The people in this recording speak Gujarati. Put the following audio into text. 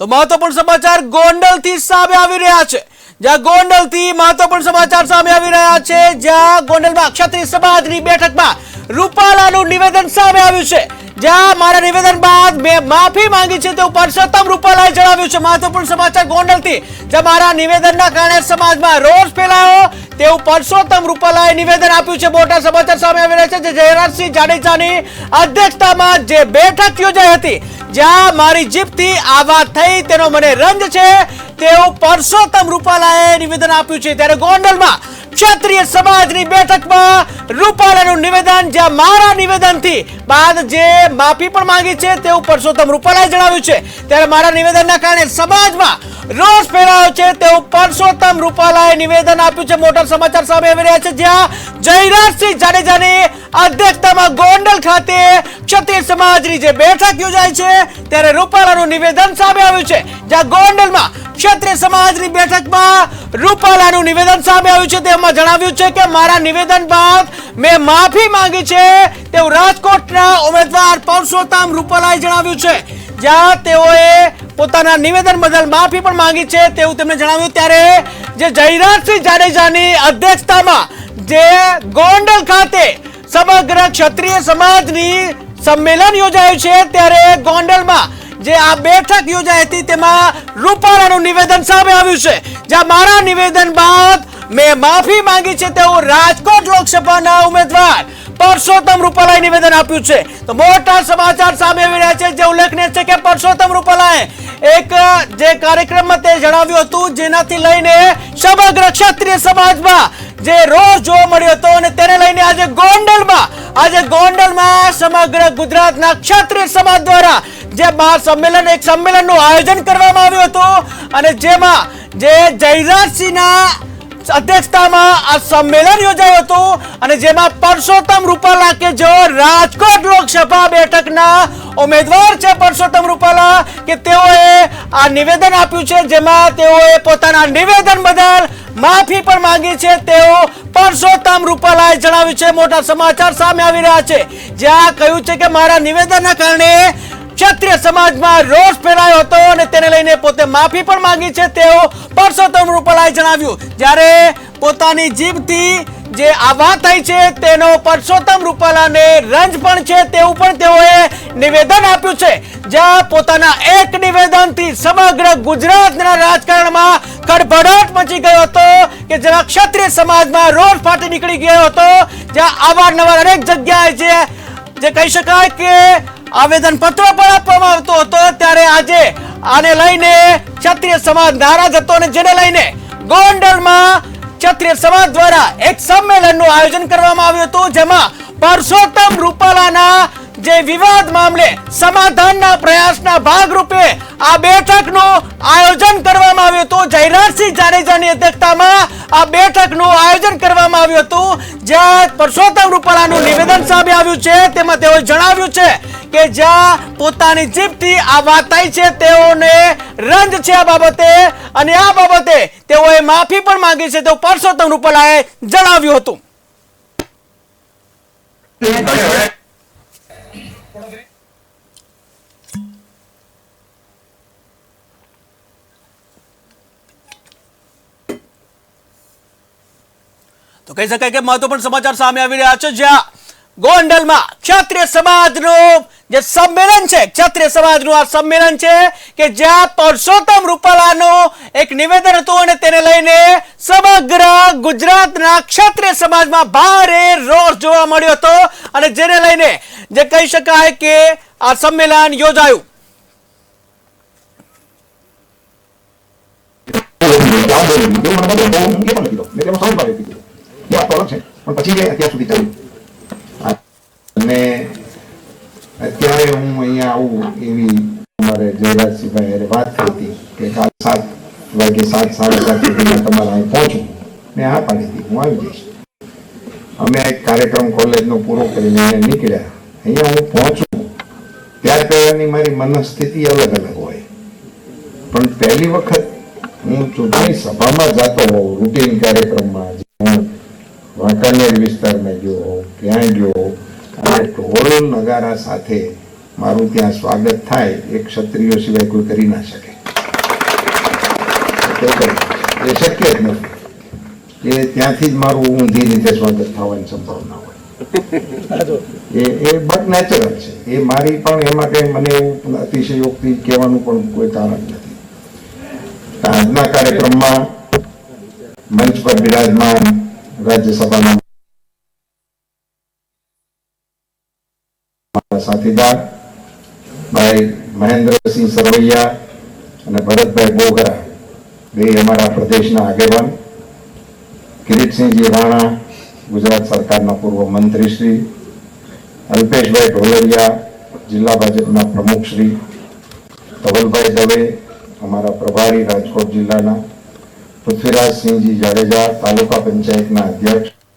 તો મહત્વપૂર્ણ સમાચાર ગોંડલથી સામે આવી રહ્યા છે. જ્યાં ગોંડલથી મહત્વપૂર્ણ સમાચાર સામે આવી રહ્યા છે, જ્યાં ગોંડલમાં ક્ષત્રિય સમાજની બેઠકમાં રૂપાલાનું નિવેદન સામે આવ્યું છે. જ્યાં મારા નિવેદન બાદ મેં માફી માંગી છે તેવું પરસોત્તમ રૂપાલાએ જણાવ્યું છે. મહત્વપૂર્ણ સમાચાર ગોંડલથી. જ્યાં મારા નિવેદનના કારણે સમાજમાં રોષ ફેલાયો તેવું પરસોત્તમ રૂપાલાએ નિવેદન આપ્યું છે. મોટા સમાચાર સામે આવી રહ્યા છે જે જયરાજસિંહ જાડેજાની અધ્યક્ષતામાં જે બેઠક યોજાઈ હતી, જ્યાં મારી જીભથી આ વાત થઈ તેનો મને રંજ છે. તેવું પરસોત્તમ રૂપાલાએ નિવેદન આપ્યું છે. ત્યારે ગોંડલમાં ક્ષત્રિય સમાજની બેઠકમાં રૂપાલાનું નિવેદન, જ્યાં મારા નિવેદનથી બાદ જે માફી પણ માંગી છે, તેવું પરસોત્તમ રૂપાલાએ જણાવ્યું છે. ત્યારે મારા નિવેદનના કારણે સમાજમાં રોષ ફેલાયો છે, તેવું પરસોત્તમ રૂપાલાએ નિવેદન આપ્યું છે. મોટા સમાચાર સામે આવી રહ્યા છે, જ્યાં જયરાજસિંહ જાડેજાની અધ્યક્ષતામાં ગોંડલ ખાતે ક્ષત્રિય સમાજની જે બેઠક યોજાઈ છે, ત્યારે રૂપાલાનું નિવેદન સામે આવ્યું છે. જ્યાં ગોંડલમાં ક્ષત્રિય સમાજની બેઠકમાં રૂપાલાનું નિવેદન સામે આવ્યું છે તેમાં જણાવ્યું છે કે મારા નિવેદન બાદ મેં માફી માંગી છે, તેવું રાજકોટના ઉમેદવાર પરસોત્તમ રૂપાલાએ જણાવ્યું છે. જ્યાં તેઓએ પોતાના નિવેદન બદલ માફી પણ માંગી છે, તેવું તેમણે જણાવ્યું. ત્યારે જે જયરાજસિંહ જાડેજાની અધ્યક્ષતામાં જે ગોંડલ ખાતે સમગ્ર ક્ષત્રિય સમાજની સંમેલન યોજાયું છે ત્યારે ગોંડલમાં જે આ બેઠક યોજાઈ હતી, તેમાં રૂપાલાનું નિવેદન સામે આવ્યું છે. જ્યાં મારા નિવેદન બાદ મેં માફી માંગી છે તેવું રાજકોટ લોકસભાના ઉમેદવાર પરસોત્તમ રૂપાલાએ નિવેદન આપ્યું છે. તો મોટા સમાચાર સામે આવી રહ્યા છે. જે ઉલ્લેખનીય છે કે પરસોત્તમ રૂપાલાએ એક, જે કાર્યક્રમમાં તે જણાવ્યું હતું, જેનાથી લઈને સમગ્ર ક્ષત્રિય સમાજમાં જે રોષ જોવા મળ્યો હતો અને તેને લઈને આજે ગોંડલમાં આજે ગોંડલમાં સમગ્ર ગુજરાતના ક્ષત્રિય સમાજ દ્વારા જે મહા સંમેલન, એક સંમેલનનું આયોજન કરવામાં આવ્યું હતું અને જેમાં જે જયરાજસિંહના અધ્યક્ષતામાં આ સંમેલન યોજાયું હતું અને જેમાં પરસોત્તમ રૂપાલા કે જેઓ રાજકોટ લોકસભા બેઠકના ઉમેદવાર છે, પરસોત્તમ રૂપાલા, કે તેઓએ આ નિવેદન આપ્યું છે, જેમાં તેઓએ પોતાના નિવેદન બદલ માફી પણ માંગી છે. તેઓ પરસોત્તમ રૂપાલાએ જણાવ્યું છે. મોટા સમાચાર સામે આવી રહ્યા છે. જ્યાં કહ્યું છે કે મારા નિવેદનના કારણે ક્ષત્રિય સમાજમાં રોષ ફેલાયો હતો અને તેને લઈને પોતે માફી પણ માંગી છે. તેઓ પરસોત્તમ રૂપાલાએ જણાવ્યું. જ્યારે પોતાની જીભથી જે આ વાત થઈ છે તેનો પરસોત્તમ રૂપાલાને રંજ પણ છે તેવું પણ તેઓએ નિવેદન આપ્યું છે. જ્યાં પોતાના એક નિવેદનથી સમગ્ર ગુજરાતના રાજકારણમાં ખડભડાટ મચી ગયો હતો કે જેમાં ક્ષત્રિય સમાજમાં રોડ ફાટી નીકળી ગયો હતો. જ્યાં અવારનવાર અનેક જગ્યાએ જે જે કહી શકાય કે આવેદન પત્ર પણ આપવામાં આવતો હતો, ત્યારે આજે આને લઈને ક્ષત્રિય સમાજ નારાજ હતો અને જેને લઈને ગોંડલમાં ક્ષત્રિય સમાજ દ્વારા એક સંમેલનનું આયોજન કરવામાં આવ્યું હતું, જેમાં પરસોત્તમ રૂપાલાના જે વિવાદ મામલે સમાધાનના પ્રયાસના ભાગરૂપે આ બેઠકનું આયોજન કરવામાં આવ્યું હતું. જયરાજસિંહ જાડેજાની અધ્યક્ષતામાં આ બેઠકનું આયોજન કરવામાં આવ્યું હતું, જ્યાં પરસોત્તમ રૂપાલાનું નિવેદન સામે આવ્યું છે. તેમાં તેઓએ જણાવ્યું છે કે જ્યાં પોતાની જીભથી આ વાત થઈ છે, તેઓને રંજ છે આ બાબતે. અને આ બાબતે તેઓએ માફી પણ માંગી છે. તેવું પરસોત્તમ રૂપાલાએ જણાવ્યું હતું. તો કહી શકાય કે મહત્વપૂર્ણ સમાચાર સામે આવી રહ્યા છે, જ્યાં ગોંડલમાં ક્ષત્રિય સમાજનું જે સંમેલન છે, ક્ષત્રિય સમાજનું આ સંમેલન છે કે જ્યાં પરસોત્તમ રૂપાલાનું એક નિવેદન હતું અને તેને લઈને સમગ્ર ગુજરાતના ક્ષત્રિય સમાજમાં ભારે રોષ જોવા મળ્યો હતો અને જેને લઈને જે કહી શકાય કે આ સંમેલન યોજાયું. મેં તેમાં સમજ પાડી એ વાત તો છે. પણ પછી જે અત્યાર સુધી ચાલ્યું અને અત્યારે હું અહીંયા આવું એવી અમારે જયરાજસિંહભાઈ હારે વાત થઈ કે કાલ સાત વાગે સાત સાડા સાત સુધીમાં તમારે અહીં પહોંચું. મેં હા પાડી હતી. હું આવી જઈશ. અમે એક કાર્યક્રમ કોલેજનો પૂરો કરીને અહીંયા નીકળ્યા. અહીંયા હું પહોંચું. ત્યાર પહેલાંની મારી મનસ્થિતિ અલગ અલગ હોય. પણ પહેલી વખત હું ચૂંટણી સભામાં જતો હોઉં રૂટીન કાર્યક્રમમાં. વાંકાનેર વિસ્તારમાં ગયો હોઉં ત્યાં ઢોલ નગારા સાથે મારું ત્યાં સ્વાગત થાય એ ક્ષત્રિયો સિવાય કોઈ કરી ના શકે. એ શક્ય જ નથી. એ ત્યાંથી જ મારું ઊંધી રીતે સ્વાગત થવાની સંભાવના હોય. એ એ બટ નેચરલ છે. એ મારી પણ એમાં કંઈ મને એવું અતિશયોક્તિ કહેવાનું પણ કોઈ કારણ નથી. આજના કાર્યક્રમમાં મંચ પર બિરાજમાન રાજ્યસભાના સાથીદાર ભાઈ મહેન્દ્રસિંહ સરવૈયા અને ભરતભાઈ બોગરા. બે અમારા પ્રદેશના આગેવાન. કિરીટસિંહજી રાણા, ગુજરાત સરકારના પૂર્વ મંત્રી શ્રી અલ્પેશભાઈ ઢોલરિયા, જિલ્લા ભાજપના પ્રમુખ શ્રી ધવલભાઈ દવે, અમારા પ્રભારી રાજકોટ જિલ્લાના પૃથ્વીરાજસિંહજી જાડેજા તાલુકા પંચાયતના અધ્યક્ષ